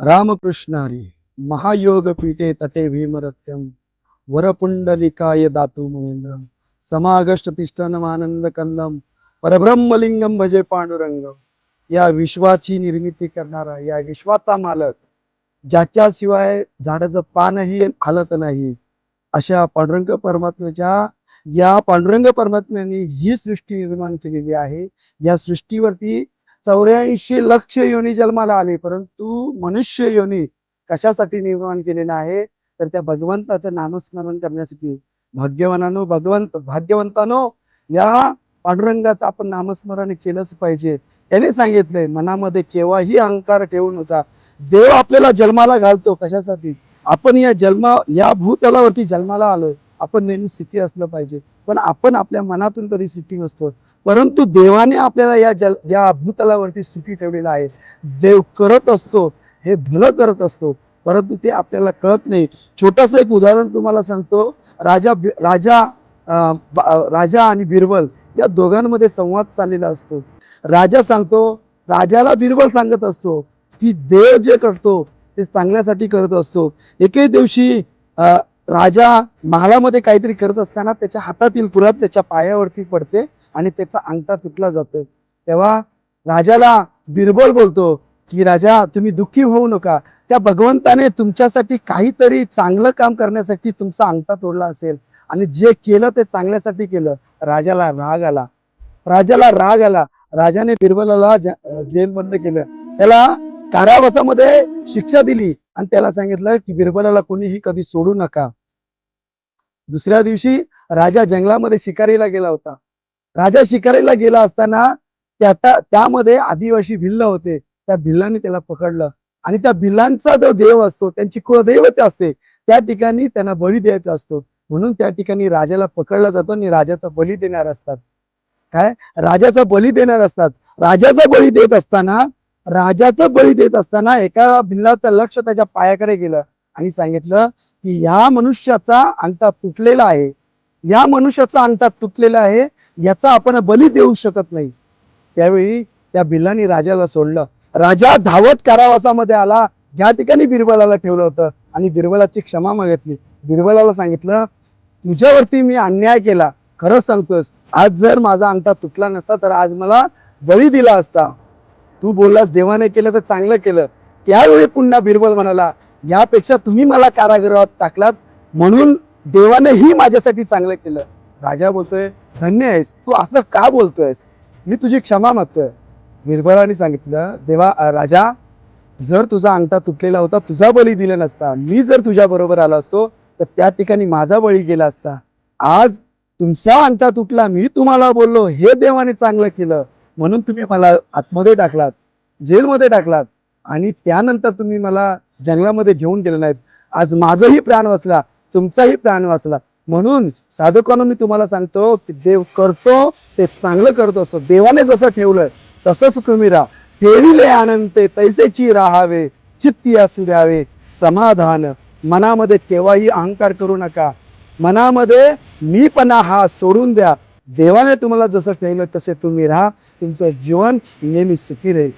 रामकृष्णारी महायोग पीठे तटे भीमरत्यम वरपुंडलिकाय दातु महेंद्र समागष्ट तिष्ठनमानंद कंदम परब्रह्मलिंगम भजे पांडुरंगम. या विश्वाची निर्मिती करणारा या विश्वाचा मालक ज्याच्याशिवाय झाडाचं पानही हलत नाही अशा पांडुरंग परमात्म्याच्या या पांडुरंग परमात्म्याने ही सृष्टी निर्माण केलेली आहे. या सृष्टीवरती चौऱ्याऐंशी लक्ष योनी जन्माला आले परंतु मनुष्य योनी कशासाठी निर्माण केलेलं आहे? तर त्या भगवंताचं नामस्मरण करण्यासाठी भाग्यवानानो भगवंत भाग्यवंतानो या पांडुरंगाचं आपण नामस्मरण केलंच पाहिजे. त्याने सांगितलंय मनामध्ये केव्हाही अहंकार ठेवून होता देव आपल्याला जन्माला घालतो कशासाठी? आपण या जन्मा या भूतलावरती जन्माला आलोय. आपण नेहमी सुखी असलं पाहिजे. पण आपण आपल्या मनातून कधी सुखी नसतो. परंतु देवाने आपल्याला या जल या अभूतलावरती सुखी ठेवलेलं आहे. देव करत असतो हे भलं करत असतो. परंतु ते आपल्याला कळत नाही. छोटंसं एक उदाहरण तुम्हाला सांगतो. राजा राजा राजा आणि बिरबल या दोघांमध्ये संवाद चाललेला असतो. राजा सांगतो राजाला बिरबल सांगत असतो की देव जे करतो ते चांगल्यासाठी करत असतो. एके दिवशी राजा महालामध्ये काहीतरी करत असताना त्याच्या हातातील पुरात त्याच्या पायावरती पडते आणि त्याचा अंगठा तुटला जातो. तेव्हा राजाला बिरबल बोलतो की राजा तुम्ही दुःखी होऊ नका. त्या भगवंताने तुमच्यासाठी काहीतरी चांगलं काम करण्यासाठी तुमचा अंगठा तोडला असेल आणि जे केलं ते चांगल्यासाठी केलं. राजाला राग आला. राजाला राग आला. राजाने बिरबलाला जेल बंद केलं. त्याला कारावासामध्ये शिक्षा दिली आणि त्याला सांगितलं की बिरबलाला कोणीही कधी सोडू नका. दुसऱ्या दिवशी राजा जंगलामध्ये शिकारीला गेला होता. राजा शिकारीला गेला असताना त्या त्यामध्ये आदिवासी भिल्ल होते. त्या भिल्लांनी त्याला पकडलं. आणि त्या भिल्लांचा जो देव असतो त्यांची कुळदैवत असते. त्या ठिकाणी त्यांना बळी द्यायचा असतो. म्हणून त्या ठिकाणी राजाला पकडला जातो आणि राजाचा बली देणार असतात. काय? राजाचा बली देणार असतात. राजाचा बळी देत असताना राजाचा बळी देत असताना एका भिल्लाचं लक्ष त्याच्या पायाकडे गेलं. आणि सांगितलं की या मनुष्याचा अंगठा तुटलेला आहे. या मनुष्याचा अंगठा तुटलेला आहे याचा आपण बली देऊ शकत नाही. त्यावेळी त्या भिल्लानी राजाला सोडलं. राजा धावत कारावासामध्ये आला. ज्या ठिकाणी बिरबलाला ठेवलं होतं आणि बिरबलाची क्षमा मागितली. बिरबलाला सांगितलं तुझ्यावरती मी अन्याय केला. खरंच सांगतोस आज जर माझा अंगठा तुटला नसता तर आज मला बळी दिला असता. तू बोललास देवाने केलं तर चांगलं केलं. त्यावेळी पुन्हा बिरबल म्हणाला यापेक्षा तुम्ही मला कारागृहात टाकलात. म्हणून देवानेही माझ्यासाठी चांगलं केलं. राजा बोलतोय धन्य आहेस. तू असं का बोलतोयस? मी तुझी क्षमा मागतोय. निर्भराने सांगितलं देवा राजा जर तुझा अंगठा तुटलेला होता तुझा बळी दिला नसता. मी जर तुझ्या बरोबर आलो असतो तर त्या ठिकाणी माझा बळी गेला असता. आज तुमचा अंगठा तुटला मी तुम्हाला बोललो हे देवाने चांगलं केलं. म्हणून तुम्ही मला आतमध्ये टाकलात जेलमध्ये टाकलात. आणि त्यानंतर तुम्ही मला जंगलामध्ये घेऊन गेले नाहीत. आज माझाही प्राण वाचला तुमचाही प्राण वाचला. म्हणून साधकांनो मी तुम्हाला सांगतो की देव करतो ते चांगलं करत. असतो देवाने जसं ठेवलंय तसंच तुम्ही राहा. ठेविले आनंद तैसेची राहावे चित्ती असू द्यावे समाधान मनामध्ये केव्हाही अहंकार करू नका. मनामध्ये मीपणा हा सोडून द्या. देवाने तुम्हाला जसं ठेवलं तसे तुम्ही राहा. तुमचं जीवन नेहमी सुखी राहील.